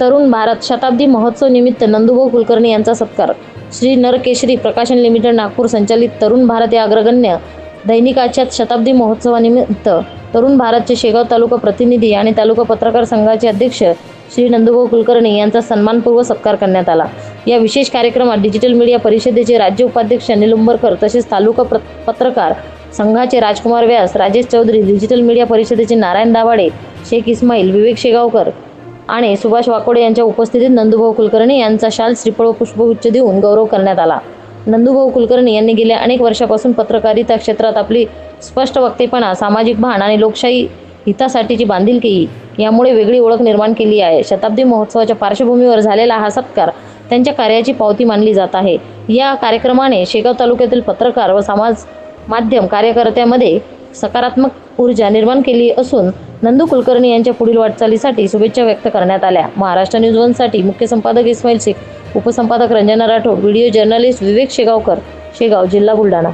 तरुण भारत शताब्दी महोत्सव निमित्त नंदुभाऊ कुलकर्णी यांचा सत्कार. श्री नरकेशरी प्रकाशन लिमिटेड नागपूर संचालित तरुण भारत या अग्रगण्य दैनिकाच्या शताब्दी महोत्सवानिमित्त तरुण भारतचे शेगाव तालुका प्रतिनिधी आणि तालुका पत्रकार संघाचे अध्यक्ष श्री नंदुभाऊ कुलकर्णी यांचा सन्मानपूर्वक सत्कार करण्यात आला. या विशेष कार्यक्रमात डिजिटल मीडिया परिषदेचे राज्य उपाध्यक्ष अनिल उंबरकर तसेच तालुका पत्रकार संघाचे राजकुमार व्यास राजेश चौधरी डिजिटल मीडिया परिषदेचे नारायण दाभाडे शेख इस्माईल विवेक शेगावकर आणि सुभाष वाकोडे यांच्या उपस्थितीत नंदुभाऊ कुलकर्णी यांचा शाल श्रीफळ व पुष्पगुच्छ देऊन गौरव करण्यात आला. नंदुभाऊ कुलकर्णी यांनी गेल्या अनेक वर्षापासून पत्रकारिता क्षेत्रात आपली स्पष्ट वक्तेपणा सामाजिक भान आणि लोकशाही हितासाठीची बांधिलकी यामुळे वेगळी ओळख निर्माण केली आहे. शताब्दी महोत्सवाच्या पार्श्वभूमीवर झालेला हा सत्कार त्यांच्या कार्याची पावती मानली जात आहे. या कार्यक्रमाने शेगाव तालुक्यातील पत्रकार व समाज माध्यम कार्यकर्त्यामध्ये सकारात्मक ऊर्जा निर्माण केली असून नंदू कुलकर्णी यांच्या पुढील वाटचालीसाठी शुभेच्छा व्यक्त करण्यात आल्या. महाराष्ट्र न्यूज वनसाठी मुख्य संपादक इस्माईल शेख उपसंपादक रंजना राठोड व्हिडिओ जर्नलिस्ट विवेक शेगावकर शेगाव जिल्हा बुलढाणा.